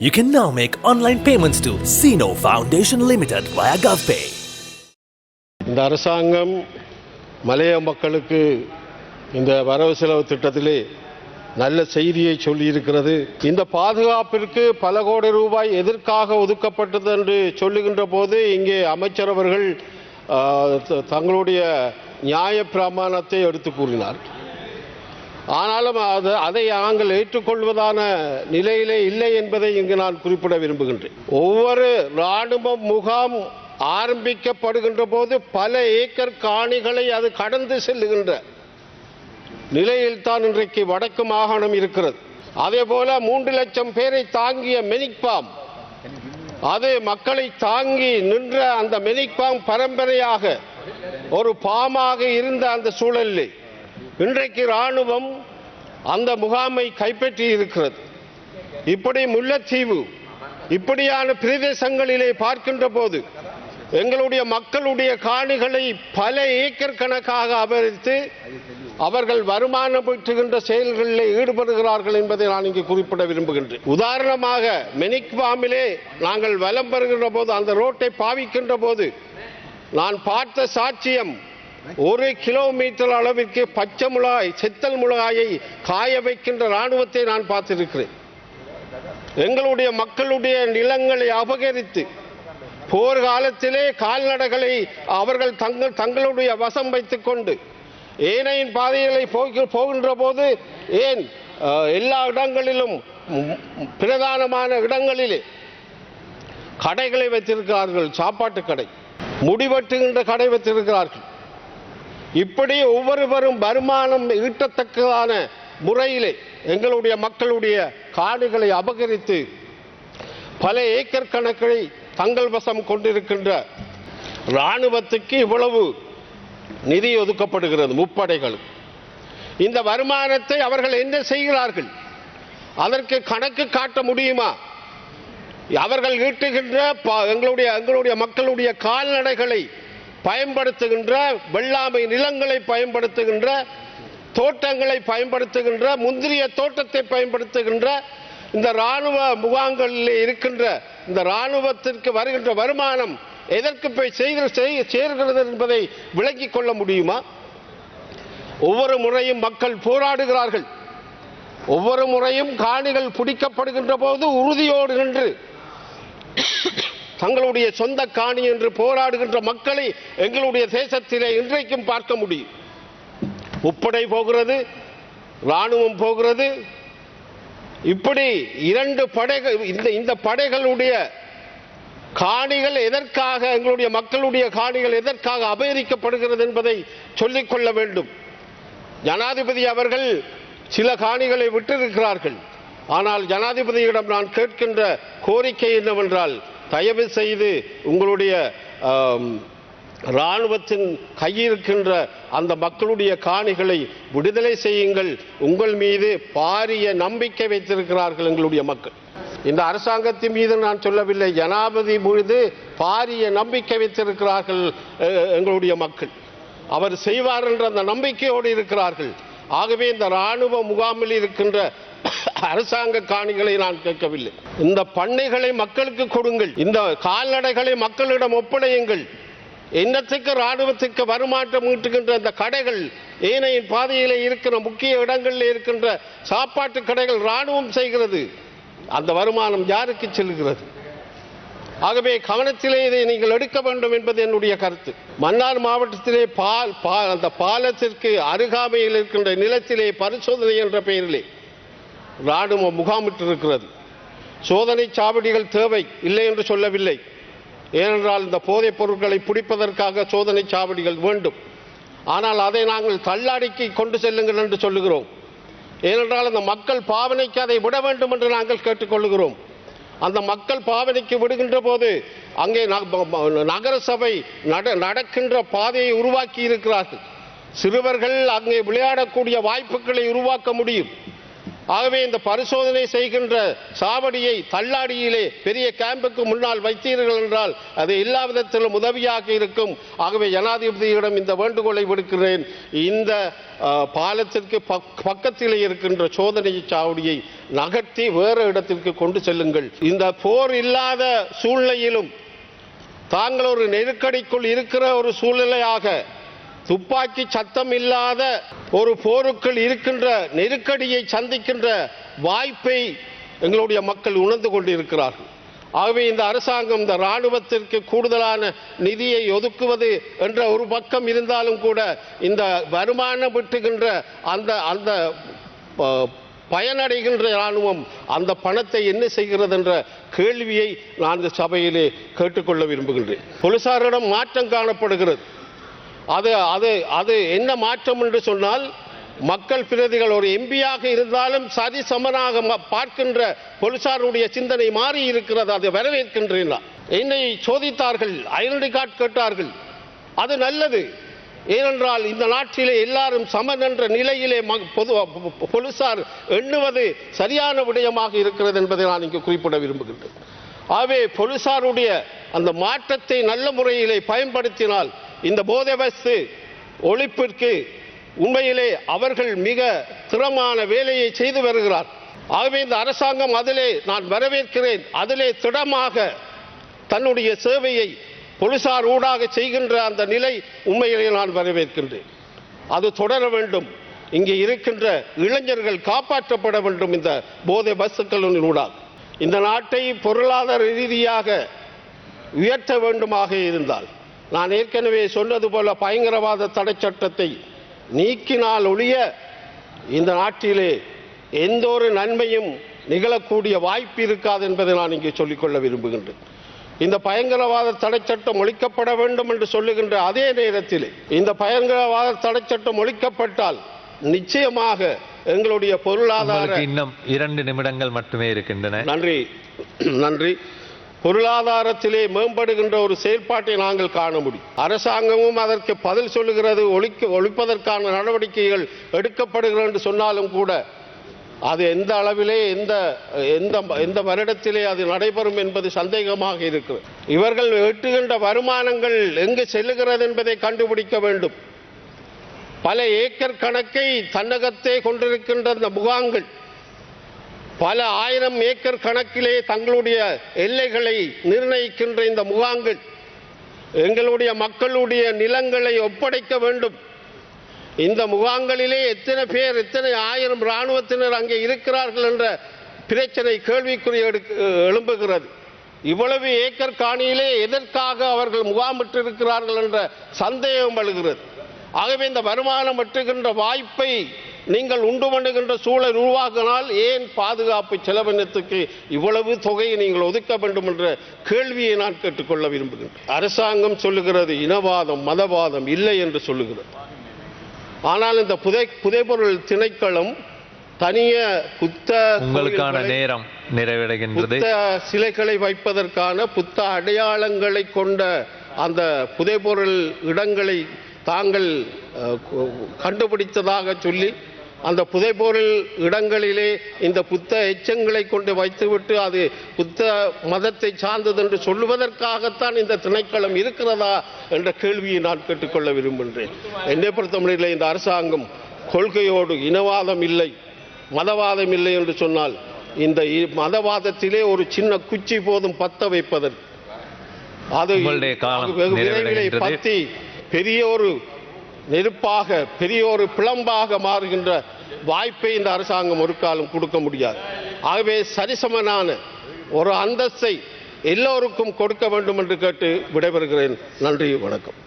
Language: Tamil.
You can now make online payments to Sino Foundation Limited via GovPay. இந்த அரசாங்கம் மலைய மக்களுக்கு இந்த வரவு செலவு திட்டத்திலே நல்ல செய்தியை சொல்லியிருக்கிறது இந்த பாதுகாப்பிற்கு பல கோடி ரூபாய் எதற்காக ஒதுக்கப்பட்டது என்று சொல்லுகின்ற போது இங்கே அமைச்சர் அவர்கள் தங்களுடைய நியாய பிரமாணத்தை எடுத்து கூறினார் ஆனாலும் அது அதை நாங்கள் ஏற்றுக்கொள்வதான நிலையிலே இல்லை என்பதை இங்கு நான் குறிப்பிட விரும்புகின்றேன். ஒவ்வொரு இராணுவ முகாம் ஆரம்பிக்கப்படுகின்ற போது பல ஏக்கர் காணிகளை அது கடந்து செல்லுகின்ற நிலையில் தான் இன்றைக்கு வடக்கு மாகாணம் இருக்கிறது. அதே போல மூன்று லட்சம் பேரை தாங்கிய மெனிக்பாம் அது மக்களை தாங்கி நின்ற அந்த மெனிக்பாம் பரம்பரையாக ஒரு பாமாக இருந்த அந்த சூழலில் இன்றைக்கு ராணுவம் அந்த முகாமை கைப்பற்றி இருக்கிறது இப்படி முல்லைத்தீவு இப்படியான பிரதேசங்களிலே பார்க்கின்ற போது எங்களுடைய மக்களுடைய காணிகளை பல ஏக்கர் கணக்காக அபகரித்து அவர்கள் வருமானம் பெற்றுகின்ற செயல்களில் ஈடுபடுகிறார்கள் என்பதை நான் இங்கு குறிப்பிட விரும்புகின்றேன். உதாரணமாக மெனிக்வாமிலே நாங்கள் வலம் பெறுகின்ற போது அந்த ரோட்டை பாவிக்கின்ற போது நான் பார்த்த சாட்சியம் ஒரு கிலோமீட்டர் அளவிற்கு பச்சை மிளகாய் செத்தல் மிளகாயை காய வைக்கின்ற ராணுவத்தை நான் பார்த்திருக்கிறேன். எங்களுடைய மக்களுடைய நிலங்களை அபகரித்து போர் காலத்திலே கால்நடைகளை அவர்கள் தங்கள் தங்களுடைய வசம் வைத்துக் கொண்டு ஏனையின் பாதைகளை போகின்ற போது ஏன் எல்லா இடங்களிலும் பிரதானமான இடங்களிலே கடைகளை வைத்திருக்கிறார்கள் சாப்பாட்டு கடை. முடிவெட்டுகின்ற கடை வைத்திருக்கிறார்கள். இப்படி ஒவ்வொருவரும் வருமானம் ஈட்டத்தக்கதான முறையிலே எங்களுடைய மக்களுடைய காடுகளை அபகரித்து பல ஏக்கர் கணக்கை தங்கள் வசம் கொண்டிருக்கின்ற இராணுவத்துக்கு இவ்வளவு நிதி ஒதுக்கப்படுகிறது முப்படைகள் இந்த வருமானத்தை அவர்கள் என்ன செய்கிறார்கள்? அதற்கு கணக்கு காட்ட முடியுமா? அவர்கள் ஈட்டுகின்ற ப- எங்களுடைய எங்களுடைய மக்களுடைய கால்நடைகளை பயன்படுத்துகின்ற வெள்ளாமை நிலங்களை பயன்படுத்துகின்ற தோட்டங்களை பயன்படுத்துகின்ற முந்திரிய தோட்டத்தை பயன்படுத்துகின்ற இந்த ராணுவ முகாம்களில் இருக்கின்ற இந்த ராணுவத்திற்கு வருகின்ற வருமானம் எதற்கு போய் சேர்கிறது என்பதை விளங்கிக் கொள்ள முடியுமா? ஒவ்வொரு முறையும் மக்கள் போராடுகிறார்கள். ஒவ்வொரு முறையும் காணிகள் பிடிக்கப்படுகின்ற போது உறுதியோடு நின்று தங்களுடைய சொந்த காணி என்று போராடுகின்ற மக்களை எங்களுடைய தேசத்திலே இன்றைக்கும் பார்க்க முடியும். முப்படை போகிறது ராணுவம் போகிறது. இப்படி இரண்டு படைகள் இந்த இந்த படைகளுடைய காணிகள் எதற்காக எங்களுடைய மக்களுடைய காணிகள் எதற்காக அபகரிக்கப்படுகிறது என்பதை சொல்லிக்கொள்ள வேண்டும். ஜனாதிபதி அவர்கள் சில காணிகளை விட்டிருக்கிறார்கள். ஆனால் ஜனாதிபதியிடம் நான் கேட்கின்ற கோரிக்கை என்னவென்றால் தயவு செய்து உங்களுடைய இராணுவத்தின் கையிருக்கின்ற அந்த மக்களுடைய காணிகளை விடுதலை செய்யுங்கள். உங்கள் மீது பாரிய நம்பிக்கை வைத்திருக்கிறார்கள் எங்களுடைய மக்கள். இந்த அரசாங்கத்தின் மீது நான் சொல்லவில்லை. ஜனாபதி மீது பாரிய நம்பிக்கை வைத்திருக்கிறார்கள் எங்களுடைய மக்கள். அவர் செய்வார் என்ற அந்த நம்பிக்கையோடு இருக்கிறார்கள். ஆகவே இந்த இராணுவ முகாமில் இருக்கின்ற அரசாங்க காணிகளை நான் கேட்கவில்லை. இந்த பண்ணைகளை மக்களுக்கு கொடுங்கள். இந்த கால்நடைகளை மக்களிடம் ஒப்படையுங்கள். என்னத்துக்கு ராணுவத்துக்கு வருமாற்றம் ஈட்டுகின்ற இந்த கடைகள் ஏனையின் பாதையில் இருக்கிற முக்கிய இடங்களில் இருக்கின்ற சாப்பாட்டு கடைகள் ராணுவம் செய்கிறது. அந்த வருமானம் யாருக்கு செல்கிறது? ஆகவே கவனத்திலே இதை நீங்கள் எடுக்க வேண்டும் என்பது என்னுடைய கருத்து. மன்னார் மாவட்டத்திலே பால் அந்த பாலத்திற்கு அருகாமையில் இருக்கின்ற நிலத்திலே பரிசோதனை என்ற பெயரிலே ராணுவ முகாமிட்டிருக்கிறது. சோதனை சாவடிகள் தேவை இல்லை என்று சொல்லவில்லை. ஏனென்றால் இந்த போதைப் பொருட்களை பிடிப்பதற்காக சோதனை சாவடிகள் வேண்டும். ஆனால் அதை நாங்கள் தள்ளாடிக்கு கொண்டு செல்லுங்கள் என்று சொல்லுகிறோம். ஏனென்றால் அந்த மக்கள் பாவனைக்கு அதை விட வேண்டும் என்று நாங்கள் கேட்டுக்கொள்கிறோம் அந்த மக்கள் பாவனைக்கு விடுகின்ற போது அங்கே ந- நகர சபை நட நடக்கின்ற பாதையை உருவாக்கி இருக்கிறார்கள் சிறுவர்கள் அங்கே விளையாடக்கூடிய வாய்ப்புகளை உருவாக்க முடியும். ஆகவே இந்த பரிசோதனை செய்கின்ற சாவடியை தள்ளாடியிலே பெரிய கேம்புக்கு முன்னால் வைத்தீர்கள் என்றால் அது எல்லா விதத்திலும் உதவியாக இருக்கும். ஆகவே ஜனாதிபதியிடம் இந்த வேண்டுகோளை விடுக்கிறேன். இந்த பாலத்திற்கு பக்- பக்கத்திலே இருக்கின்ற சோதனை சாவடியை நகர்த்தி வேறு இடத்திற்கு கொண்டு செல்லுங்கள். இந்த போர் இல்லாத சூழ்நிலையிலும் தாங்கள் ஒரு நெருக்கடிக்குள் இருக்கிற ஒரு சூழ்நிலையாக துப்பாக்கி சத்தம் இல்லாத ஒரு போருக்குள் இருக்கின்ற நெருக்கடியை சந்திக்கின்ற வாய்ப்பை எங்களுடைய மக்கள் உணர்ந்து கொண்டிருக்கிறார்கள். ஆகவே இந்த அரசாங்கம் இந்த இராணுவத்திற்கு கூடுதலான நிதியை ஒதுக்குவது என்ற ஒரு பக்கம் இருந்தாலும் கூட இந்த வருமானம் விட்டுகின்ற அந்த அந்த ப- பயனடைகின்ற இராணுவம் அந்த பணத்தை என்ன செய்கிறது என்ற கேள்வியை நான் இந்த சபையிலே கேட்டுக்கொள்ள விரும்புகின்றேன். போலீசாரிடம் மாற்றம் காணப்படுகிறது. அது அது அது என்ன மாற்றம் என்று சொன்னால் மக்கள் பிரதிகள் ஒரு எம்பியாக இருந்தாலும் சரி சமனாக ம- பார்க்கின்ற போலீசாருடைய சிந்தனை மாறி இருக்கிறது அதை வரவேற்கின்றேன் என்னை சோதித்தார்கள் ஐடென்டி கார்டு கேட்டார்கள். அது நல்லது. ஏனென்றால் இந்த நாட்டிலே எல்லாரும் சமன் என்ற நிலையிலே பொது போலீசார் எண்ணுவது சரியான விடயமாக இருக்கிறது என்பதை நான் இங்கு குறிப்பிட விரும்புகின்றேன். ஆகவே போலீசாருடைய அந்த மாற்றத்தை நல்ல முறையிலே பயன்படுத்தினால் இந்த போதைவஸ்து ஒழிப்பிற்கு உண்மையிலே அவர்கள் மிக திறமான வேலையை செய்து வருகிறார். ஆகவே இந்த அரசாங்கம் அதிலே நான் வரவேற்கிறேன். அதிலே திடமாக தன்னுடைய சேவையை போலீசார் ஊடாக செய்கின்ற அந்த நிலை உண்மையிலே நான் வரவேற்கின்றேன். அது தொடர வேண்டும். இங்கே இருக்கின்ற இளைஞர்கள் காப்பாற்றப்பட வேண்டும் இந்த போதை பஸ்ஸுக்களின் ஊடாக. இந்த நாட்டை பொருளாதார ரீதியாக உயர்த்த வேண்டுமாக இருந்தால் நான் ஏற்கனவே சொன்னது போல பயங்கரவாத தடை சட்டத்தை நீக்கினால் ஒழிய இந்த நாட்டிலே எந்த ஒரு நன்மையும் நிகழக்கூடிய வாய்ப்பு இருக்காது என்பதை நான் இங்கே சொல்லிக்கொள்ள விரும்புகின்றேன். இந்த பயங்கரவாத தடை சட்டம் ஒழிக்கப்பட வேண்டும் என்று சொல்லுகின்ற அதே நேரத்தில் இந்த பயங்கரவாத தடை சட்டம் ஒழிக்கப்பட்டால் நிச்சயமாக எங்களுடைய பொருளாதார இன்னும் இரண்டு நிமிடங்கள் மட்டுமே இருக்கின்றன. நன்றி. நன்றி. பொருளாதாரத்திலே மேம்படுகின்ற ஒரு செயல்பாட்டை நாங்கள் காண முடியும். அரசாங்கமும் அதற்கு பதில் சொல்லுகிறது ஒழிக்க ஒழிப்பதற்கான நடவடிக்கைகள் எடுக்கப்படுகிறது என்று சொன்னாலும் கூட அது எந்த அளவிலே எந்த எந்த எந்த வருடத்திலே அது நடைபெறும் என்பது சந்தேகமாக இருக்கிறது. இவர்கள் எட்டுகின்ற வருமானங்கள் எங்கு செல்லுகிறது என்பதை கண்டுபிடிக்க வேண்டும். பல ஏக்கர் கணக்கை தன்னகத்தே கொண்டிருக்கின்ற அந்த முகாங்கள் பல ஆயிரம் ஏக்கர் கணக்கிலே தங்களுடைய எல்லைகளை நிர்ணயிக்கின்ற இந்த முகாங்கள் எங்களுடைய மக்களுடைய நிலங்களை ஒப்படைக்க வேண்டும். இந்த முகாங்களிலே எத்தனை பேர் எத்தனை ஆயிரம் இராணுவத்தினர் அங்கே இருக்கிறார்கள் என்ற பிரச்சனை கேள்விக்குறி எழும்புகிறது. இவ்வளவு ஏக்கர் காணியிலே எதற்காக அவர்கள் முகாமிட்டிருக்கிறார்கள் என்ற சந்தேகம் எழுகிறது. ஆகவே இந்த வருமானம் வெட்டுகின்ற வாய்ப்பை நீங்கள் உண்டு பண்ணுகின்ற சூழல் உருவாக்கினால் ஏன் பாதுகாப்பு செலவினத்துக்கு இவ்வளவு தொகையை நீங்கள் ஒதுக்க வேண்டும் என்ற கேள்வியை நான் கேட்டுக்கொள்ள விரும்புகின்றேன் அரசாங்கம் சொல்லுகிறது இனவாதம் மதவாதம் இல்லை என்று சொல்லுகிறது. ஆனால் இந்த புதை புதைபொருள் திணைக்களம் தனிய புத்த உங்களுக்கான நேரம் நிறைவடைகின்றது. புத்த சிலைகளை வைப்பதற்கான புத்த அடையாளங்களை கொண்ட அந்த புதைபொருள் இடங்களை தாங்கள் கண்டுபிடித்ததாக சொல்லி அந்த புதைபொருள் இடங்களிலே இந்த புத்த எச்சங்களை கொண்டு வைத்துவிட்டு அது புத்த மதத்தை சார்ந்தது என்று சொல்லுவதற்காகத்தான் இந்த திணைக்களம் இருக்கிறதா என்ற கேள்வியை நான் கேட்டுக்கொள்ள விரும்புகின்றேன் என்னை பொறுத்தவரையில் இந்த அரசாங்கம் கொள்கையோடு இனவாதம் இல்லை மதவாதம் இல்லை என்று சொன்னால் இந்த மதவாதத்திலே ஒரு சின்ன குச்சி போதும் பத்த வைப்பதற்கு அது விரைவிலே. பத்தி பெரிய ஒரு நெருப்பாக பெரிய ஒரு பிளம்பாக மாறுகின்ற வாய்ப்பை இந்த அரசாங்கம் ஒரு காலம் கொடுக்க முடியாது. ஆகவே சரிசமனான ஒரு அந்தஸ்தை எல்லோருக்கும் கொடுக்க வேண்டும் என்று கேட்டு விடைபெறுகிறேன். நன்றி வணக்கம்.